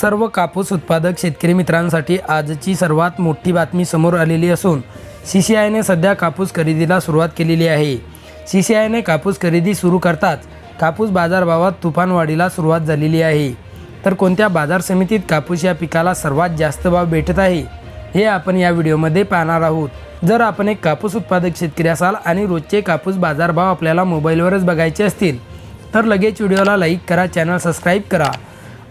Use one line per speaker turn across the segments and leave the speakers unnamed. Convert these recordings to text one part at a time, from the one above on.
सर्व कापूस उत्पादक शेतकरी मित्रांसाठी आजची सर्वात मोठी बातमी समोर आलेली असून सी सी आयने सध्या कापूस खरेदीला सुरुवात केलेली आहे. सी सी आयने कापूस खरेदी सुरू करताच कापूस बाजारभावात तुफानवाढीला सुरुवात झालेली आहे. तर कोणत्या बाजार समितीत कापूस या पिकाला सर्वात जास्त भाव भेटत आहे हे आपण या व्हिडिओमध्ये पाहणार आहोत. जर आपण एक कापूस उत्पादक शेतकरी असाल आणि रोजचे कापूस बाजारभाव आपल्याला मोबाईलवरच बघायचे असतील तर लगेच व्हिडिओला लाईक करा चॅनल सबस्क्राईब करा.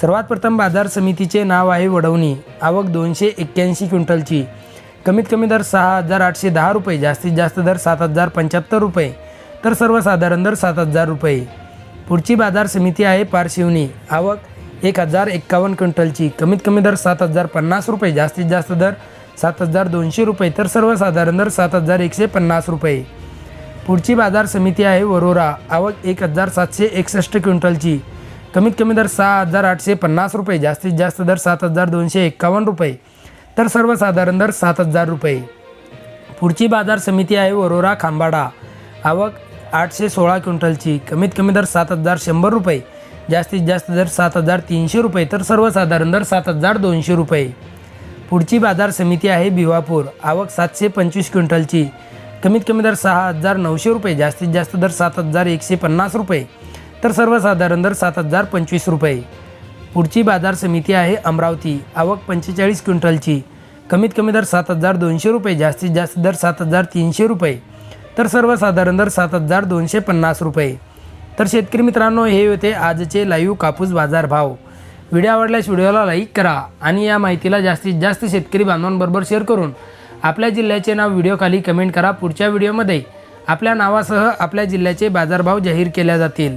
सर्वात प्रथम बाजार समितीचे नाव आहे वडवणी. आवक दोनशे एक्क्याऐंशी क्विंटलची. कमीत कमी दर सहा हजार आठशे दहा रुपये जास्तीत जास्त दर सात हजार पंच्याहत्तर रुपये तर सर्वसाधारण दर सात हजार रुपये. पुढची बाजार समिती आहे पारशिवनी. आवक एक हजार एक्कावन्न क्विंटलची. कमीत कमी दर सात हजार पन्नास रुपये जास्तीत जास्त दर सात हजार दोनशे रुपये तर सर्वसाधारण दर सात हजार एकशे पन्नास रुपये. पुढची बाजार समिती आहे वरोरा. आवक एक हजार सातशे एकसष्ट क्विंटलची. कमीत कमी दर सहा हजार आठशे पन्नास रुपये जास्तीत जास्त दर सात हजार दोनशे एक्कावन्न रुपये तर सर्वसाधारण दर सात हजार रुपये. पुढची बाजार समिती आहे वरोरा खांबाडा. आवक आठशे सोळा क्विंटलची कमीत कमी दर सात हजार शंभर रुपये जास्तीत जास्त दर सात हजार तीनशे रुपये तर सर्वसाधारण दर सात हजार दोनशे रुपये. पुढची बाजार समिती आहे भिवापूर आवक सातशे पंचवीस क्विंटलची कमीत कमी दर सहा हजार नऊशे रुपये जास्तीत जास्त दर सात हजार एकशे पन्नास रुपये तर सर्वसाधारण दर सात हजार पंचवीस रुपये. पुढची बाजार समिती आहे अमरावती. आवक पंचेचाळीस क्विंटलची. कमीत कमी दर सात हजार दोनशे रुपये जास्तीत जास्त दर सात हजार तीनशे रुपये. तर सर्वसाधारण दर सात हजार दोनशे पन्नास रुपये. तर शेतकरी मित्रांनो हे होते आजचे लाईव्ह कापूस बाजार भाव व्हिडिओ आवडल्यास व्हिडिओला लाईक करा आणि या माहितीला जास्तीत जास्त शेतकरी बांधवांबरोबर शेअर करून आपल्या जिल्ह्याचे नाव व्हिडिओखाली कमेंट करा. पुढच्या व्हिडिओमध्ये आपल्या नावासह आपल्या जिल्ह्याचे बाजारभाव जाहीर केल्या जातील.